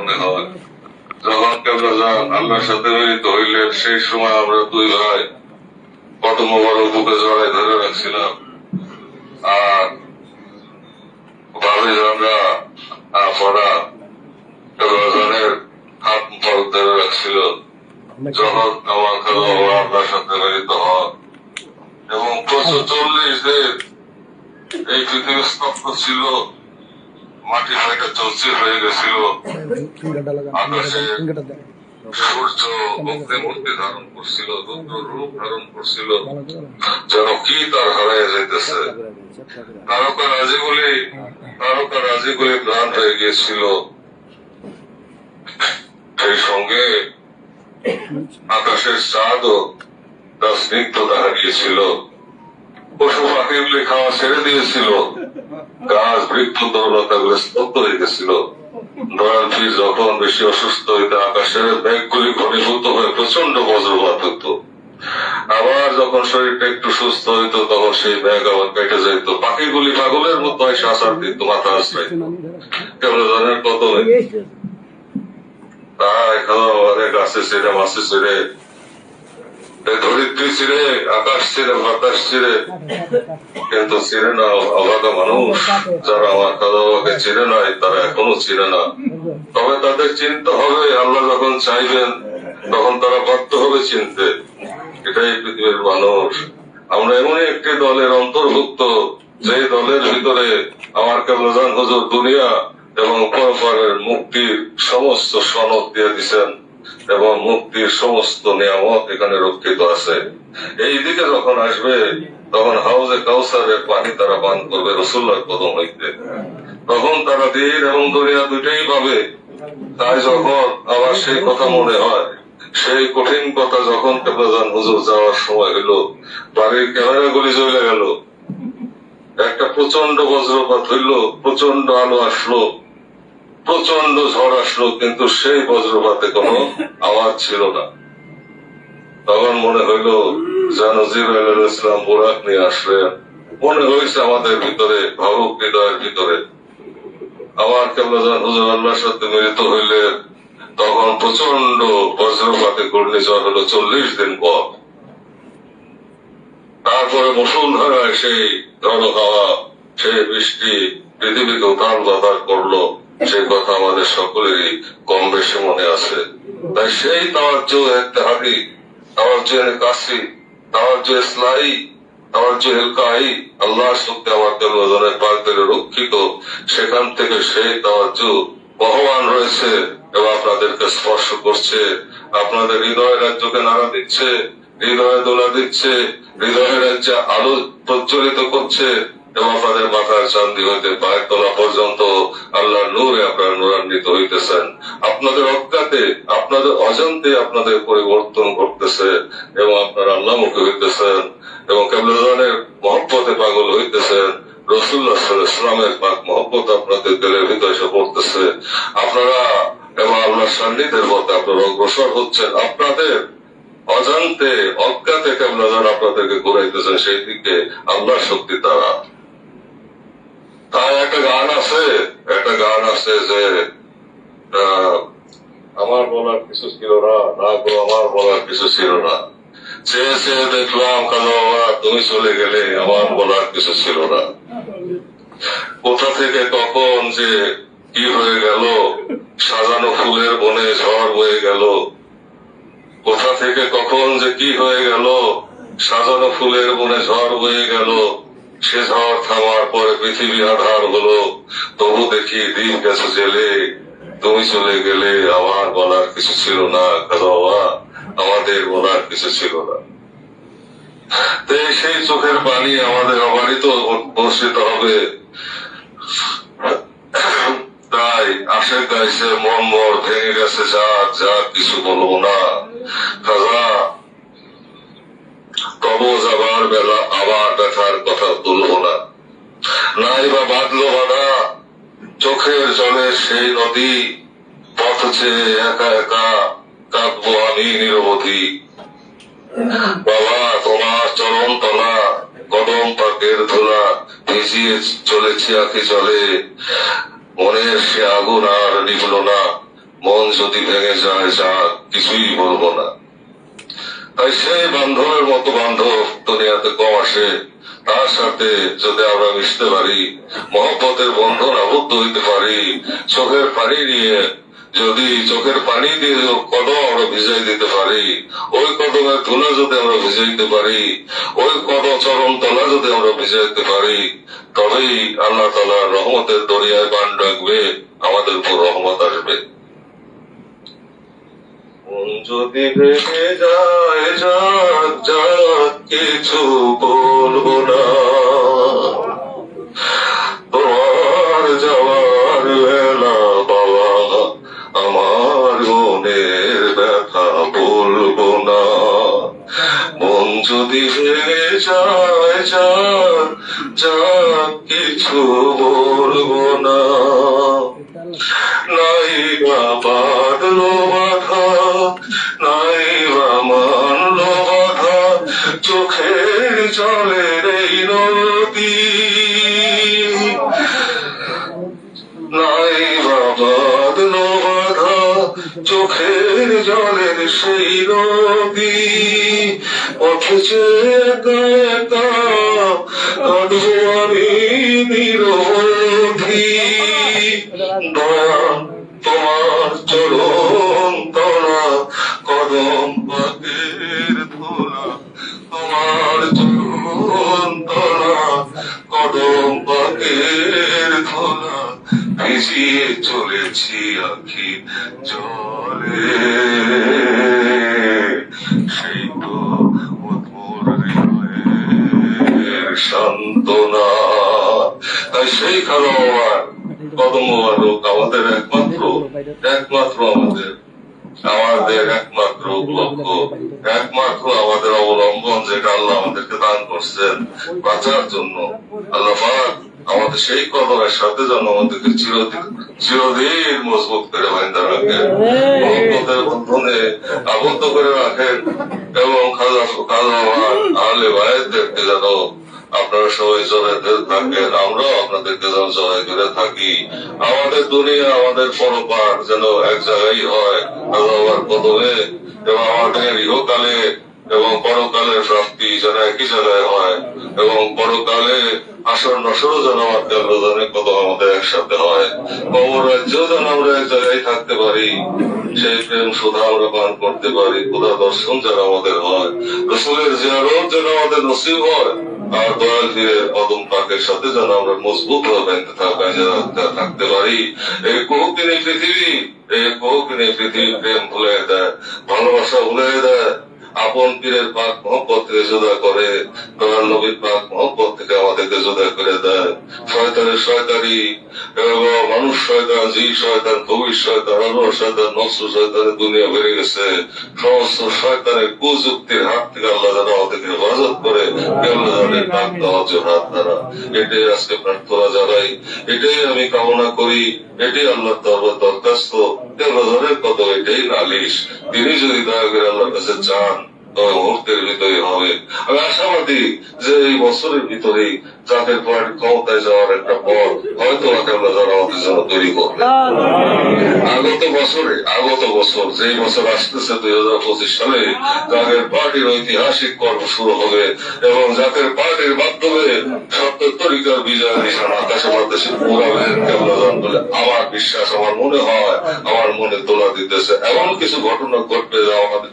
মনে হয়। যখন কেবলা যান আল্লাহর সাথে মিলিত হইলেন, সেই সময় আমরা দুই ভাই কত মোবারক বুকে জড়াই ধরে রাখছিলাম। আর ভাবি আমরা পড়া কেবলাজনের হাত পর ধরে রাখছিল। যখন আমার বাবা আপনার সাথে মিলিত হন, এবং প্রচুর চল্লিশ দিন এই পৃথিবী স্তব্ধ ছিল। মাটি ফাইটা চলছে হয়ে গেছিল। আকাশে সূর্য মুক্তি মূর্তি ধারণ করছিল, রুদ্র রূপ ধারণ করছিল, যেন কি তার হারাইয়া যাইতেছে। তারকা রাজিগুলি তারকা রাজিগুলি প্রাণ হয়ে গিয়েছিল। সেই সঙ্গে আকাশের চাঁদও তার স্নিগ্ধতা হারিয়েছিল। পশু পাখিগুলি খাওয়া ছেড়ে দিয়েছিল। গাছ বৃক্ষ তরলতা গুলো স্তব্ধ হয়ে গেছিল। দয়াল যখন বেশি অসুস্থ হইতে আকাশের ব্যাগগুলি ঘনীভূত হয়ে প্রচণ্ড বজ্রপাত হতো। আবার যখন শরীরটা একটু সুস্থ হইতো তখন সেই ব্যাগ আবার কেটে যেত পাখিগুলি পাগলের মতো এসে আসার দিত মাথা আশ্রয় কেমন জনের কত তাই খাওয়া গাছে ছেড়ে মাছে ছেড়ে ধরিত্রী ছিঁড়ে, আকাশ ছিঁড়ে, বাতাস ছিঁড়ে। কিন্তু চিনে না অভাগা মানুষ। যারা আমার খাওয়া বাবাকে চিনে নাই, তারা এখনও চিনে না। তবে তাদের চিনতে হবে, আল্লাহ যখন চাইবেন, তখন তারা বাধ্য হবে চিনতে। এটাই পৃথিবীর মানুষ। আমরা এমনই একটি দলের অন্তর্ভুক্ত যে দলের ভিতরে আমার কেবলজান হুজুর দুনিয়া এবং পরপরের মুক্তির সমস্ত সনদ দিয়ে দিচ্ছেন এবং মুক্তির সমস্ত নিয়ামত এখানে রক্ষিত আছে। এই দিকে যখন আসবে, তখন হাউজে কাউসারের পানি তারা পান করবে রসুল্লার কদম হইতে। তখন তারা দিন এবং দুনিয়া দুইটাই পাবে। তাই যখন আবার সেই কথা মনে হয়, সেই কঠিন কথা যখন প্রধান হুজুর যাওয়ার সময় হলো বাড়ির ক্যামেরা গুলি চলে গেল। একটা প্রচণ্ড বজ্রপাত হইল প্রচণ্ড আলো আসলো। প্রচণ্ড ঝড় আসলো, কিন্তু সেই বজ্রপাতে কোনো আওয়াজ ছিল না। তখন মনে হইল, যেন জিরাইল ইসলাম বোরাক নিয়ে আসলেন। মনে হয়েছে আমাদের ভিতরে, ভাবুক হৃদয়ের ভিতরে। আমার কেবল হুজুর আল্লাহর সাথে মিলিত হইলে, তখন প্রচণ্ড বজ্রপাতে ঘূর্ণিঝড় হলো চল্লিশ দিন পর। তারপরে মুসুলধারায় সেই ঝড় হাওয়া, সেই বৃষ্টি পৃথিবীকে উতাল বাতাল করল। সেই কথা আমাদের সকলেরই কম বেশি মনে আছে। তাই সেই তাওয়াজ্জু ইত্তেহাদি তাওয়াজ্জু কাসি তাওয়াজ্জু ইসলাই তাওয়াজ্জু এলকাই আল্লাহর শক্তি আমার তেলজনের পাকদের রক্ষিত। সেখান থেকে সেই তাওয়াজ্জু বহমান রয়েছে এবং আপনাদেরকে স্পর্শ করছে। আপনাদের হৃদয় রাজ্যকে নাড়া দিচ্ছে, হৃদয়ে দোলা দিচ্ছে, হৃদয় রাজ্যে আলো প্রজ্বলিত করছে। এবং আপনাদের মাথার চান্দি হইতে পায়ের তলা পর্যন্ত আল্লাহ নূরে আপনারা নূরান্বিত হইতেছেন। আপনাদের অজ্ঞাতে, আপনাদের অজান্তে আপনাদের পরিবর্তন করতেছে এবং আপনারা আল্লাহমুখী হইতেছেন এবং কেবলের মহব্বতে পাগল হইতেছেন। পাক মহব্বত আপনাদের দিলের ভিতরে এসে পড়তেছে। আপনারা এবং আল্লাহর সান্নিধ্যের মধ্যে অগ্রসর হচ্ছেন। আপনাদের অজান্তে, অজ্ঞাতে আপনাদেরকে ঘুরাইতেছেন, সেই দিকে আল্লাহর শক্তি দ্বারা তাই একটা গান আছে, একটা গান আছে যে আমার বলার কিছু ছিল না না গো, আমার বলার কিছু ছিল না। চেয়ে চেয়ে দেখলাম কালো বাবা তুমি চলে গেলে আমার বলার কিছু ছিল না। কোথা থেকে, কখন যে কি হয়ে গেল, সাজানো ফুলের বনে ঝড় বয়ে গেল। কোথা থেকে, কখন যে কি হয়ে গেল, সাজানো ফুলের বনে ঝড় বয়ে গেল। সে ঝড় থামার পরে পৃথিবী আধার হলো, তবু দেখি দিন গেছে জেলে। তুমি চলে গেলে আমার বলার কিছু ছিল না বাবা আমাদের বলার কিছু ছিল না। সেই চোখের পানি আমাদের অবারিত বর্ষিত হবে। তাই আসে গাইছে মন মর ভেঙে গেছে যা যা কিছু বলব না। খাজা তব যাবার বেলা আবার ব্যথার কথা তুলবো না। নাই বা বাঁধলো বাধা, চোখের জলে সেই নদী, পথ চেয়ে একা একা কাঁদবো আমি নিরবধি। বাবা, তোমার চরণ তলা, কদম পাকের ধুলা, ভিজিয়ে চলেছি আঁকি চলে মনের সে আগুন আর নিভল না, মন যদি ভেঙে যায়, যা কিছুই বলব না। তাই সেই বান্ধবের মতো বান্ধব দুনিয়াতে কম আসে। তার সাথে যদি আমরা মিশতে পারি, মহব্বতের বন্ধন আবদ্ধ হইতে পারি, চোখের পানি নিয়ে, যদি চোখের পানি দিয়ে কদম আমরা ভিজাই দিতে পারি, ওই কদমের ধুলা যদি আমরা ভিজাইতে পারি, ওই কদম চরম তলা যদি আমরা ভিজাইতে পারি, তবেই আল্লাহ তালার রহমতের দরিয়ায় বান ডাকবে, আমাদের উপর রহমত আসবে। যদি ভেঙে যায় যাক যাক কিছু বলব না। তোমার যাওয়ার বেলা বাবা, আমার মনের ব্যথা বলব না। মন যদি ভেঙে যায় যাক যাক কিছু বলব না। নাই বা চোখের রে নাই বাবাদ নবাধা বাধা চোখের জলের সেই নদী। অথচে গায়তা কাঁদবো আমি নিরবধি একমাত্র একমাত্র আমাদের অবলম্বন, যেটা আল্লাহ আমাদেরকে দান করছেন বাঁচার জন্য। আল্লাহ আমাদের সেই কদমের সাথে যেন আমাদেরকে চিরদিন চিরদিন মজবুত করে বাইন্দা রাখেন বন্ধনে আবদ্ধ করে রাখেন এবং খাজা খাজা আহলে ভাইদেরকে যেন আপনারা সবাই জড়াই থাকেন, আমরাও আপনাদেরকে যেন জড়াই করে থাকি। আমাদের দুনিয়া, আমাদের পরপার যেন এক জায়গায় হয়, আল্লাহর কদমে। এবং আমাদের ইহকালে এবং পরকালের প্রাপ্তি যেন একই জায়গায় হয়। এবং পরকালে আসর নসরও যেন আমাদের আল্লাহ কত আমাদের একসাথে হয়। কবর রাজ্যেও যেন আমরা এক জায়গায় থাকতে পারি। সেই প্রেম সুধা আমরা পান করতে পারি। খোদা দর্শন যেন আমাদের হয়। রসুলের জিয়ারত যেন আমাদের নসিব হয়। আর দয়াল ফিরে কদম পাকের সাথে যেন আমরা মজবুত ভাবে থাকতে পারি, এই বহুদিনী পৃথিবী, এই বহুদিনী পৃথিবী প্রেম ভুলে দেয় ভালোবাসা ভুলে দেয় আপন পীরের পাক মহব্বত থেকে জুদা করে দয়াল নবীর পাক মহব্বত থেকে আমাদেরকে জুদা করে দেয়। শয়তানের শয়তানি মানুষ শয়তান জি শয়তান কবির শয়তান, আল্লাহ শয়তান, নকশু শয়তানের দুনিয়া বেড়ে গেছে। সমস্ত শয়তানের কুযুক্তির হাত থেকে আল্লাহ যেন আমাদেরকে হেফাজত করে জানে পাক এটাই আজকে প্রার্থনা জানাই। এটাই আমি কামনা করি। এটাই আল্লাহর দরবার দরখাস্ত। কেবল ধরে কত এটাই নালিশ। তিনি যদি দয়া করে আল্লাহর কাছে চান মুহূর্তের ভিতরে হবে। আমি আশাবাদী যে এই বছরের জাতীয় পার্টি ক্ষমতায় যাওয়ার একটা পথ হয়তো যারা আমাদের জন্য তৈরি করবে। আগত বছরে আগত বছর বছর আসতেছে দুই হাজার পঁচিশ সালে জাতীয় পার্টির ঐতিহাসিক পর্ব শুরু হবে এবং জাতীয় পার্টির মাধ্যমে সত্তর তরিকার বিজয় নিশান আকাশে বাতাসে পুরাবেন কেবল বলে আমার বিশ্বাস আমার মনে হয় আমার মনে তোলা দিতেছে। এমন কিছু ঘটনা ঘটবে যা আমাদের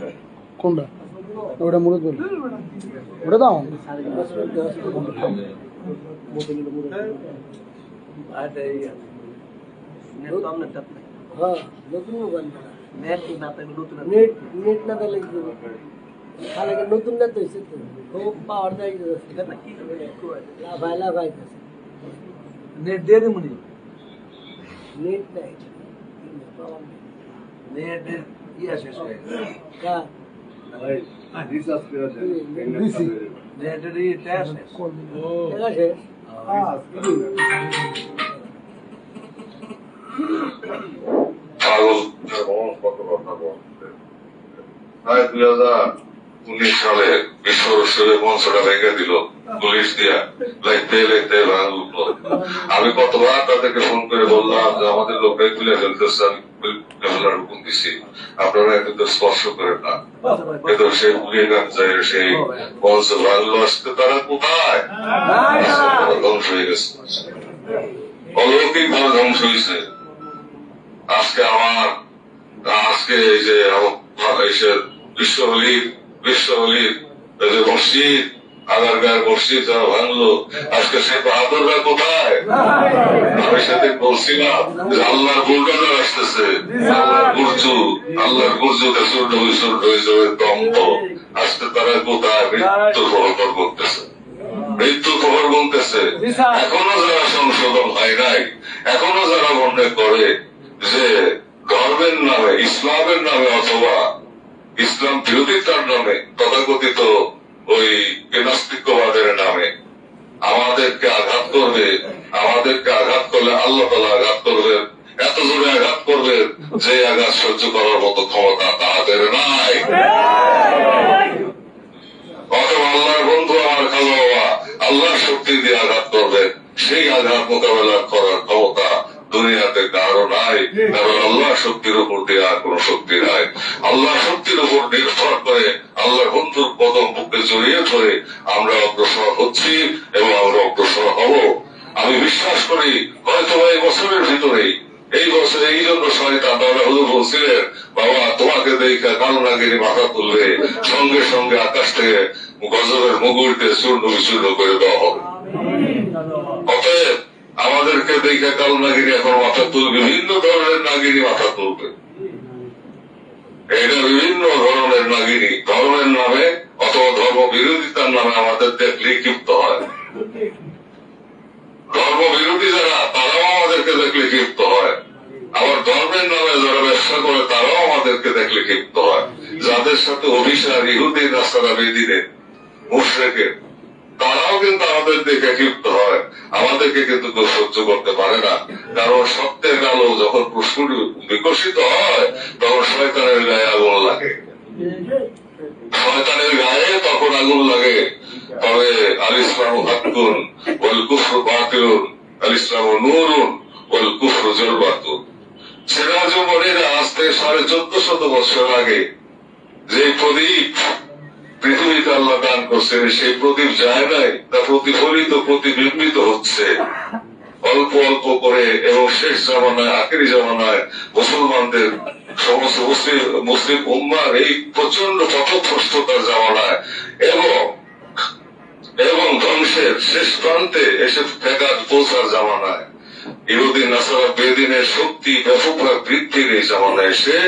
দিয়ে কোনটা ওটা মুরত বল ওটা দাও হ্যাঁ নতুন মোবাইল নেট নেট নেট না দিলে কি হবে? তাহলে কি নতুন নেট হয়েছে তো খুব পাওয়ার দেয় লাফাই লাফাই নেট দিয়ে দিমুনি নেট নাই প্রমাণ নেই নেটের ইয়া শেষ হয়ে গেছে কার? নেটের ইটা শেষ দেখা শেষ পাগল কত প্রায় দুই হাজার উনিশ সালে বিশ্ব রসুলের মঞ্চটা ভেঙে দিল পুলিশ দিয়া লাইতে আমি কতবার তাদেরকে ফোন করে বললাম যে আমাদের লোকটাই তুলে ফেলতেছে আমি ফেলার হুকুম দিছি আপনারা কিন্তু স্পর্শ করেন না। কিন্তু সেই সেই ভাঙলো আজকে তারা কোথায়? ধ্বংস হয়ে গেছে। অলৌকিক ভাবে ধ্বংস হয়েছে। আজকে আমার আজকে এই যে বিশ্বহলির বিশ্বহলির যে মসজিদ আগারগার মসজিদ যারা ভাঙলো আজকে সে বাহাদুররা কোথায়? আমি সেদিন বলছিলাম যে আল্লাহর বুলডোজার আসতেছে। আল্লাহর গুরজু আল্লাহর গুরজুতে চূর্ণ বিচূর্ণ হয়ে যাবে দম্ভ। আজকে তারা কোথায় মৃত্যু প্রহর করতেছে মৃত্যু খবর বলতেছে। এখনও যারা সংশোধন হয় নাই এখনও যারা মনে করে যে ধর্মের নামে ইসলামের নামে অথবা ইসলাম বিরোধিতার নামে তথাকথিত ওই নাস্তিক্যবাদের নামে আমাদেরকে আঘাত করবে। আমাদেরকে আঘাত করলে আল্লাহ তালা আঘাত করবে। এত জোরে আঘাত করবেন যে আঘাত সহ্য করার মতো ক্ষমতা তাদের নাই। আল্লাহর বন্ধু আমার খালো আল্লাহর শক্তি দিয়ে আঘাত করবেন সেই আঘাত মোকাবেলা করার দুনিয়াতে কারও নাই কারণ আল্লাহ শক্তির উপর দিয়ে আর কোন শক্তি নাই। আল্লাহ শক্তির উপর নির্ভর করে আল্লাহর বন্ধুর কদম বুকে জড়িয়ে ধরে আমরা অগ্রসর হচ্ছি এবং আমরা অগ্রসর হব। আমি বিশ্বাস করি, হয়তো এই বছরের ভিতরেই এই বছরে এই জন্য শয়তান তাহলে হুজুর বলছিলেন, বাবা, তোমাকে দেখে কালনাগিরি মাথা তুলবে, সঙ্গে সঙ্গে আকাশ থেকে গজবের মুগুরকে চূর্ণ বিচূর্ণ করে দেওয়া হবে। অতএব আমাদেরকে দেখে কালনাগিরি এখন মাথা তুলবে? বিভিন্ন ধরনের নাগিনী মাথা তুলবে। এটা বিভিন্ন ধরনের নাগিনী। ধর্মের নামে অথবা ধর্ম বিরোধিতার নামে আমাদের দেখলে ক্ষিপ্ত হয়। ধর্ম বিরোধী যারা, তারাও আমাদেরকে দেখলে ক্ষিপ্ত হয়। আবার ধর্মের নামে যারা ব্যবসা করে, তারাও আমাদেরকে দেখলে ক্ষিপ্ত হয়। যাদের সাথে অভিশার ইহুদি রাস্তাটা বেদিনে মুশ্রেকে তারাও কিন্তু আমাদের দেখে ক্ষিপ্ত হয়। আমাদেরকে কিন্তু কেউ সহ্য করতে পারে না। কারণ সত্যের আলো যখন প্রস্ফুট বিকশিত হয়, তখন শয়তানের গায়ে আগুন লাগে। শয়তানের গায়ে তখন আগুন লাগে। তবে আল ইসলাম হাক্কুন ওয়াল কুফর বাতিলুন, আল ইসলাম নূরুন ওয়াল কুফর জলবাতুন। সিরাজ মনিরা আজ থেকে সাড়ে চোদ্দ শত বছর আগে যে প্রদীপ পৃথিবীতে আল্লাহ দান করছেন সেই প্রদীপ যায় নাই, তা প্রতিফলিত, প্রতিবিম্বিত হচ্ছে। অল্প অল্প করে, এবং শেষ জামানায়, আখেরি জামানায় মুসলমানদের, সমস্ত মুসলিম মুসলিম উম্মার এই প্রচণ্ড পথভ্রষ্টতার জামানায়। এবং এবং ধ্বংসের শেষ প্রান্তে এসে ফেকাত পৌঁছার জামানায়। ইহুদিন নাসারা বেদিনের শক্তি ব্যাপকভাবে বৃদ্ধির এই জামানায় এসে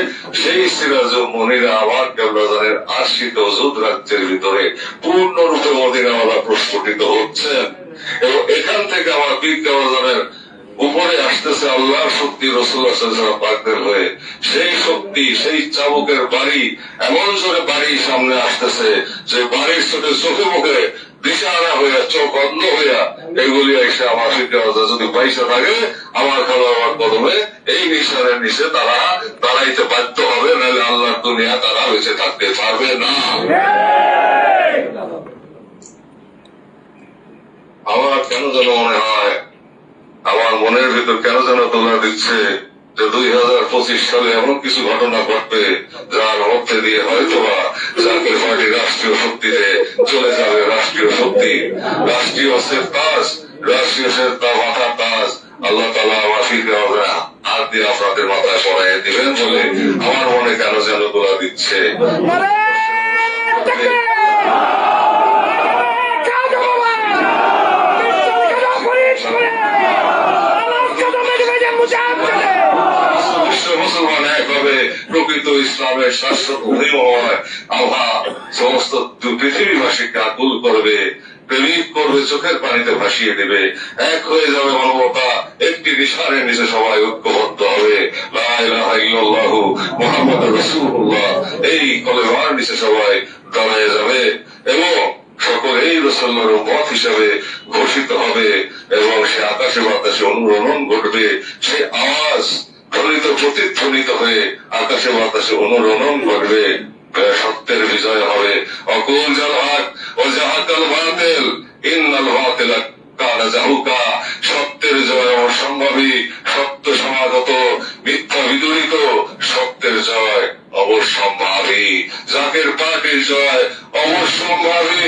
সেই সিরাজ ও মনিরা আমার কেবলাজানের আশিত যুদ রাজ্যের ভিতরে পূর্ণরূপে মদিনাওয়ালা প্রস্ফুটিত হচ্ছেন। এবং এখান থেকে আমার বীর কেবলাজানের উপরে আসতেছে আল্লাহর শক্তি রসুল্লাহ পাকদের হয়ে। সেই শক্তি, সেই চাবুকের বাড়ি, এমন জোরে বাড়ি সামনে আসতেছে যে বাড়ির সাথে চোখে মুখে দিশাহারা হইয়া, চোখ অন্ধ হইয়া এগুলি এসে আমার ফিকে যদি পয়সা থাকে, আমার খালো আমার কদমে এই নিশানের নিচে তারা দাঁড়াইতে বাধ্য হবে, নাহলে আল্লাহর দুনিয়া তারা বেঁচে থাকতে পারবে না। আমার কেন যেন মনে হয়, আমার মনের ভিতর কেন যেন তোলা দিচ্ছে? যে দুই হাজার পঁচিশ সালে এমন কিছু ঘটনা ঘটবে, যার মধ্যে দিয়ে হয়তোবা জাতীয় পার্টি রাষ্ট্রীয় শক্তিতে চলে যাবে, রাষ্ট্রীয় শক্তি। রাষ্ট্রীয় কাজ রাষ্ট্রীয় তা মাথার কাজ আল্লাহ তালা হবে না হাত দিয়ে আপনাদের মাথায় পড়াই দিবেন বলে আমার মনে কেন যেন তোলা দিচ্ছে। মুসলমান এক হবে প্রকৃত ইসলামের শাশ্বত অভিময় আভা সমস্ত পৃথিবীবাসীকে আকুল করবে, প্রেমিক করবে, চোখের পানিতে ভাসিয়ে দেবে। এক হয়ে যাবে মানবতা, একটি নিশানের নিচে সবাই ঐক্যবদ্ধ হবে। ইলাহা ইল্লাল্লাহু এই কলেমার নিচে সবাই দাঁড়িয়ে যাবে এবং সকল এই রসল্লার মত হিসাবে ঘোষিত হবে এবং সে আকাশে বাতাসে অনুরণন ঘটবে, সে আওয়াজ ধ্বনিত প্রতিধ্বনিত হয়ে আকাশে বাতাসে অনুরণন ঘটবে। সত্যের বিজয় হবে। অকুল জাল হক ও জাহাকাল বাতিল। ইন্নাল কানা জাহুকা। সত্যের জয় অসম্ভবী, সত্য সমাগত, মিথ্যা বিদরিত, সত্যের জয় অবশ্যম্ভাবী। জাকের পার্টির জয় অবশ্যম্ভাবী।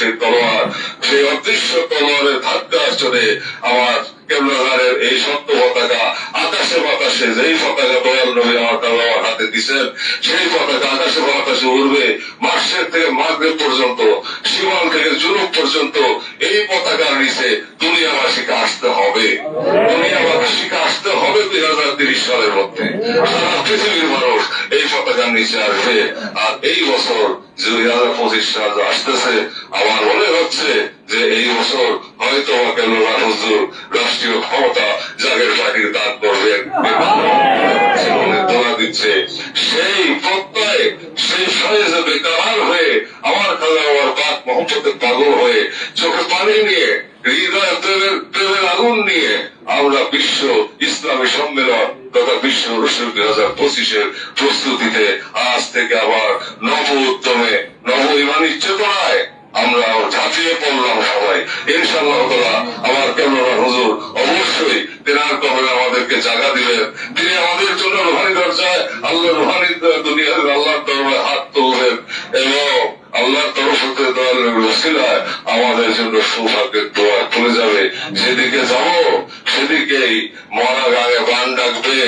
সেই তলোয়ার সেই অদৃশ্য তলোয়ারের ধাক্কা চলে আমার কেমরানের এই সত্য পতাকা, আকাশে বাতাসে যেই পতাকা দয়াল নবী আমার তাল্লামার হাতে দিছেন, সেই পতাকা আকাশে বাতাসে উড়বে মার্চের থেকে মাগরে পর্যন্ত সীমান থেকে জুনুব পর্যন্ত, এই পতাকার নিচে দুনিয়াবাসীকে আসতে হবে। দুনিয়াবাসীকে আসতে হবে দুই হাজার তিরিশ সালের মধ্যে। সারা পৃথিবীর মানুষ এই পতাকার নিচে আসবে। আর এই বছর দুই হাজার আসতেছে। আমার মনে হচ্ছে যে এই বছর হয়তো কেনরা হুজুর রাষ্ট্রীয় ক্ষমতা জাগের পার্টির দান করবে সেই প্রত্যয়, সেই ফয়েজে বেকার হয়ে আমার খালা আমার বাপ মোহাম্মদের পাগল হয়ে চোখে পানি নিয়ে, হৃদয় প্রেমের প্রেমের আগুন নিয়ে আমরা বিশ্ব ইসলামী সম্মেলন তথা বিশ্ব রসুল দুই হাজার পঁচিশের প্রস্তুতিতে আজ থেকে আবার নব উদ্যমে নব ইমানি চেতনায় আমরা ঝাঁপিয়ে পড়লাম সবাই। ইনশাল্লাহ তালা আমার কেমন হুজুর অবশ্যই তেনার কবে আমাদেরকে জায়গা দিবেন। তিনি আমাদের জন্য রোহানি দরজায় আল্লাহ রোহানি দুনিয়ার আল্লাহর দরবারে হাত তুলবেন এবং আল্লাহর তরফ হতে রসিলায় আমাদের জন্য সৌভাগ্যের দোয়া তুলে যাবে। যেদিকে যাব সেদিকেই মরা গায়ে বান ডাকবে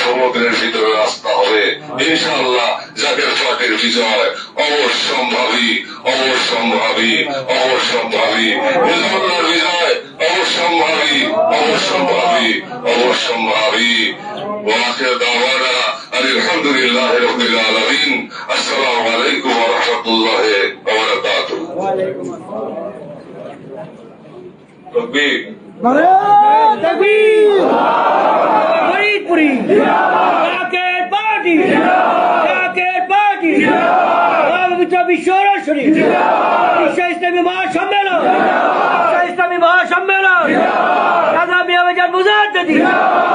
সমুদ্রের ভিতরে রাস্তা হবে। ইনশাআল্লাহ জাকের পাটের বিজয় অবশ্যম্ভাবী অবশ্যম্ভাবী অবশ্যম্ভাবী। হিজবুল্লাহর বিজয় অবশ্যম্ভাবী অবশ্যম্ভাবী অবশ্যম্ভাবী। ওয়াখির দাওয়ানা আলহামদুলিল্লাহ রাব্বিল আলামিন। আসসালামু আলাইকুম রাহমাতুল্লাহি ওয়া বারাকাতুহু। بڑے تکبیر اللہ اللہ اللہ بری پوري जिंदाबाद راکٹ پارٹی जिंदाबाद يا کيئر پارٹی जिंदाबाद راکٹ پارٹی जिंदाबाद خالص وچ بھی شور شری जिंदाबाद اس کے استے میں ماں شاملوں जिंदाबाद اس کے استے میں ماں شاملوں जिंदाबाद کاذا میاں وجار موظع ددی जिंदाबाद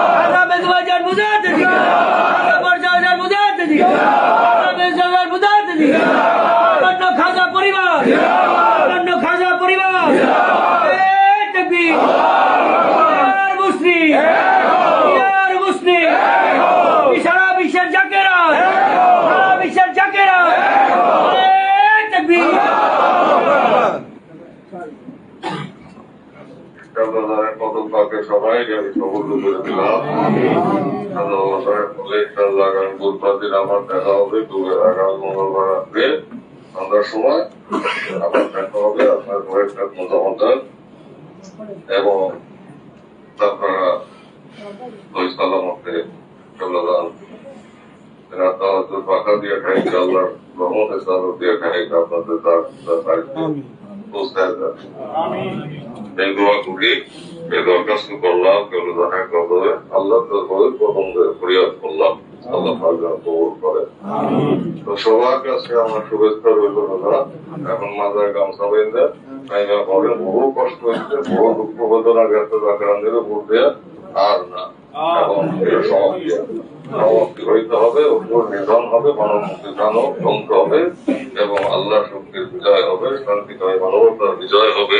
বুধবার আবার দেখা হবে দুপুর আগামী মঙ্গলবার রাত্রে সন্ধ্যার সময় আবার দেখা হবে আপনার ঘরের মতামত এবং আপনারা ওই সালামতে চলে যান। তাওয়াজ্জুদ দিয়ে খাই আল্লাহর রহমতের সালাম দিয়ে খাই আপনাদের তার তার পৌঁছায় দেন এই দোয়া করি। এই দরখাস্ত করলাম দেখা করবে আল্লাহ দরবারে প্রথম ফরিয়াদ করলাম। আল্লাহ কবুল করে। তো সবার কাছে আমার শুভেচ্ছা রইল দাদা। এখন মাথায় গামছা বেঁধে নাইমা করেন বহু কষ্ট হয়েছে বহু দুঃখ বেদনা গেছে আক্রান্তের উপর দিয়ে আর না। এখন সমাপ্তি। সমাপ্তি হইতে হবে উপর নিধন হবে মানবমুক্তি দানব ধ্বংস হবে এবং আল্লাহ শক্তির বিজয় হবে শান্তিময় মানবতার বিজয় হবে।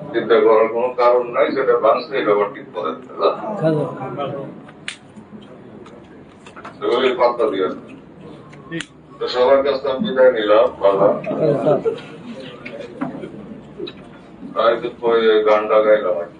চিন্তা করার কোনো কারণ নাই সেটা বাংছে এটা আবার ঠিক করে সেগুলি পাত্তা দিয়ে তো সবার কাছে আমি বিদায় নিলাম বাবা তাই তো গানটা গাইলাম আর কি।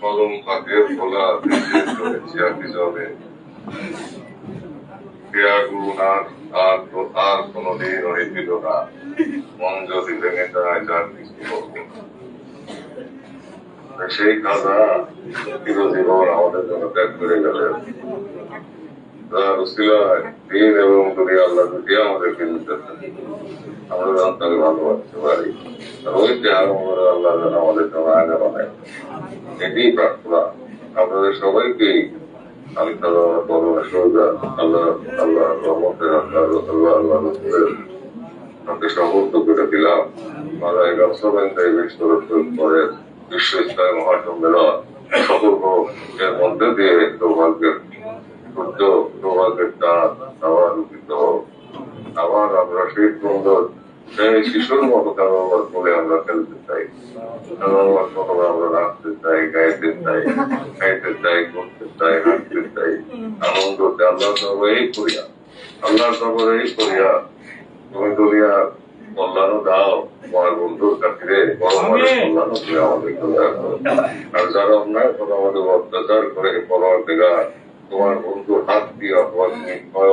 কলম ফাঁকের খোলা ক্রিয়া গুণ আর আর আর হয়েছিল না। মন যদি ভেঙে যায়, যার সেই চিরজীবন আমাদের জন্য ত্যাগ করে গেলেন। তার উসিলায় দিন এবং দুনিয়া আল্লাহ দুটি আমাদেরকে আমরা যেন ভালোবাসতে পারি আর ত্যাগ আমাদের আল্লাহ যেন আমাদের জন্য আগে বানায় এটি প্রার্থনা আপনাদের সবাইকেই আমি তারা করোনা সোজা আল্লাহ আল্লাহ রহমতের আল্লাহ আল্লাহ আল্লাহ রসুলের আপনাকে সমর্থ করে দিলাম মারা এগারো সবাই বিশ্ব পরে বিশ্ব ইসলামী মহাসম্মেলন সফল এর মধ্যে দিয়ে সৌভাগ্যের সূর্য সৌভাগ্যের চাঁদ আবার আবার আমরা সেই সুন্দর সেই শিশুর মতো কারোবার বলে আমরা খেলতে চাই। কারোবার মতো আমরা নাচতে চাই গাইতে চাই খাইতে চাই করতে চাই হাঁটতে চাই। আনন্দতে আল্লাহ সব এই করিয়া আল্লাহ সব এই করিয়া। তুমি দুনিয়া কল্যাণও দাও তোমার বন্ধুর কাছে কল্যাণও তুমি আমাদেরকে আর যারা অন্যায় করে আমাদের অত্যাচার করে দেখা তোমার বন্ধুর হাত দিয়ে তুমি ভয়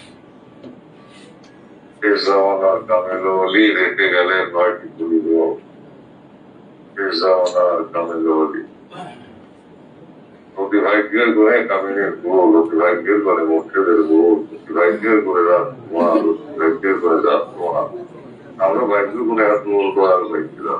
জামানার কামেলো অলি রেখে গেলে নয়টি শেষ জামানার কামেলো অলি অতিভাগ্যের করে কামিনের গোল অতিভাগ্যের করে মোক্ষেদের গোল অতিভাগ্যের করে রাত তোমার অতিভাগ্যের করে রাত তোমার আমরা ভাগ্য করে এত বড় দয়া হয়েছিলাম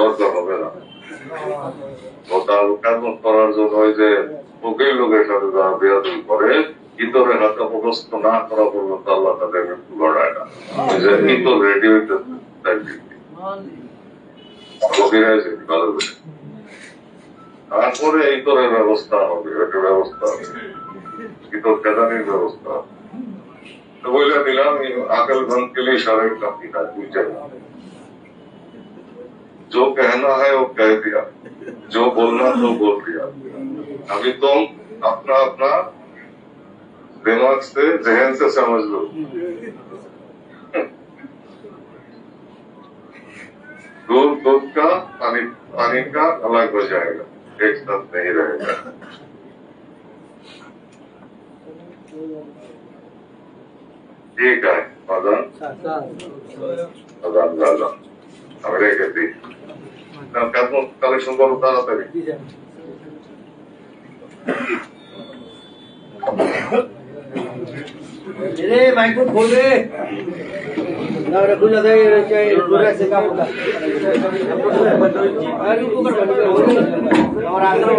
দরকার হবে না। তার করার জন্য লোকের সাথে করে হাতে না করা পর্যন্ত আল্লাহ তাদের মৃত্যু ঘটায় না। ইতর রেডি হইতে তারপরে ইতরের ব্যবস্থা হবে একটা ব্যবস্থা ইতর কেদানির ব্যবস্থা তো বলে দিলাম আকাল ভাঙ কেলে সারের কাপি जो कहना है वो कह दिया। जो बोलना तो बोल दिया। अभी तुम अपना अपना दिमाग से जहन से समझ लो। दूध दूध का पानी पानी का अलग हो जाएगा। एक साथ नहीं रहेगा। ठीक है मदन मदन दादा अमरे कहती কালেকশন করো তাড়াতাড়ি। রে মাইক্রোফোন খোল রে না ওরা খুলে